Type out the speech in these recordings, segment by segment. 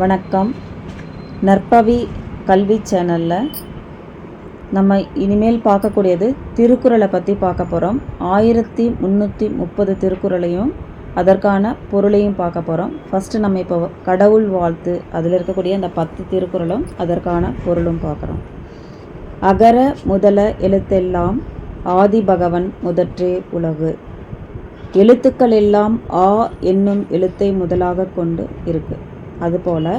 வணக்கம். நற்பவி கல்வி சேனலில் நம்ம இனிமேல் பார்க்கக்கூடியது திருக்குறளை பற்றி பார்க்க போகிறோம் ஆயிரத்தி முந்நூற்றி முப்பது திருக்குறளையும் அதற்கான பொருளையும் பார்க்க போகிறோம் ஃபஸ்ட்டு நம்ம இப்போ கடவுள் வாழ்த்து அதில் இருக்கக்கூடிய அந்த பத்து திருக்குறளும் அதற்கான பொருளும் பார்க்குறோம். அகர முதல எழுத்தெல்லாம் ஆதி பகவன் முதற்றே உலகு. எழுத்துக்கள் எல்லாம் ஆ என்னும் எழுத்தை முதலாக கொண்டு இருக்குது அதுபோல்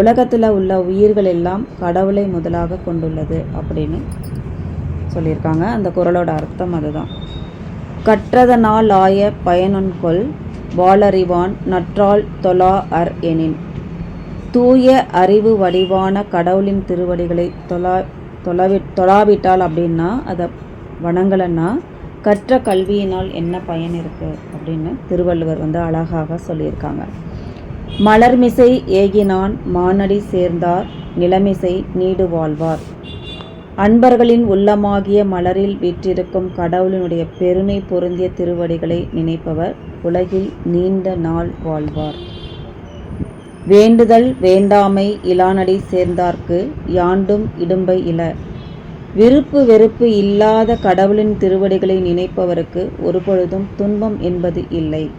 உலகத்தில் உள்ள உயிர்கள் எல்லாம் கடவுளை முதலாக கொண்டுள்ளது அப்படின்னு சொல்லியிருக்காங்க. அந்த குரலோட அர்த்தம் அதுதான். கற்றதனால் ஆய பயனொன்கொள் வாளறிவான் நற்றால் தொலா அர் எனின். தூய அறிவு வடிவான கடவுளின் திருவடிகளை தொலா தொலவி தொழாவிட்டால் அப்படின்னா அதை வணங்கலைன்னா கற்ற கல்வியினால் என்ன பயன் இருக்குது அப்படின்னு திருவள்ளுவர் வந்து அழகாக சொல்லியிருக்காங்க. மலர்மிசை ஏகினான் மானடி சேர்ந்தார் நிலமிசை நீடு வாழ்வார். அன்பர்களின் உள்ளமாகிய மலரில் விற்றிருக்கும் கடவுளினுடைய பெருமை பொருந்திய திருவடிகளை நினைப்பவர் உலகில் நீண்ட நாள் வாழ்வார். வேண்டுதல் வேண்டாமை இலானடி சேர்ந்தார்க்கு யாண்டும் இடும்பை இல. விருப்பு வெறுப்பு இல்லாத கடவுளின் திருவடிகளை நினைப்பவருக்கு ஒருபொழுதும் துன்பம் என்பது இல்லை.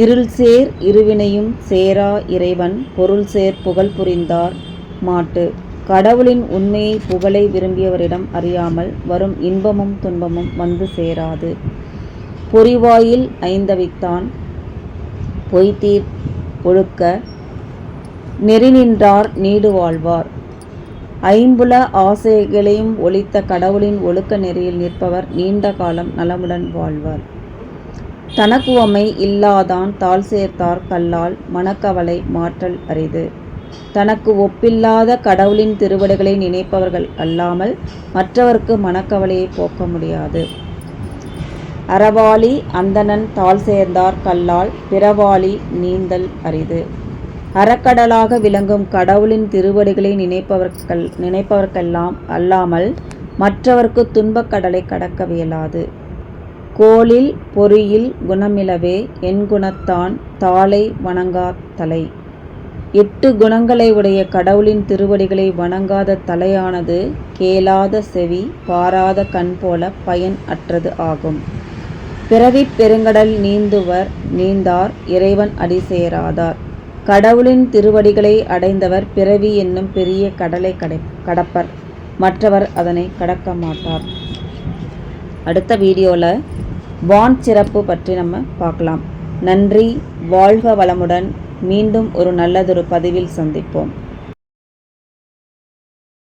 இருள் சேர் இருவினையும் சேரா இறைவன் பொருள் சேர் புகழ் புரிந்தார் மாட்டு. கடவுளின் உண்மையை புகழை விரும்பியவரிடம் அறியாமல் வரும் இன்பமும் துன்பமும் வந்து சேராது. பொறிவாயில் ஐந்தவித்தான். பொய்தீர் ஒழுக்க நெறி நின்றார் நீடு வாழ்வார். ஐம்புல ஆசைகளையும் ஒழித்த கடவுளின் ஒழுக்க நெறியில் நிற்பவர் நீண்ட காலம் நலமுடன் வாழ்வார். தனக்குவமை இல்லாதான் தாழ் சேர்த்தார் கல்லால் மனக்கவலை மாற்றல் அரிது. தனக்கு ஒப்பில்லாத கடவுளின் திருவடிகளை நினைப்பவர்கள் அல்லாமல் மற்றவர்க்கு மனக்கவலையை போக்க முடியாது. அறவாளி அந்தணன் தாழ் சேர்ந்தார் கல்லால் பிறவாளி நீந்தல் அரிது. அறக்கடலாக விளங்கும் கடவுளின் திருவடிகளை நினைப்பவர்கள் நினைப்பவர்க்கெல்லாம் அல்லாமல் மற்றவர்க்கு துன்பக்கடலை கடக்கவியலாது கோளில் பொறியில் குணமிலவே என் குணத்தான் தாளை வணங்காத் தலை. எட்டு குணங்களை உடைய கடவுளின் திருவடிகளை வணங்காத தலையானது கேளாத செவி பாராத கண் போல பயன் அற்றது ஆகும். பிறவிப் பெருங்கடல் நீந்துவர் நீந்தார் இறைவன் அடி சேராதார். கடவுளின் திருவடிகளை அடைந்தவர் பிறவி என்னும் பெரிய கடலை கடை கடப்பர். மற்றவர் அதனை கடக்க மாட்டார். அடுத்த வீடியோவில் வான் சிறப்பு பற்றி நம்ம பார்க்கலாம். நன்றி வாழ்க வளமுடன் மீண்டும் ஒரு நல்லதொரு பதிவில் சந்திப்போம்.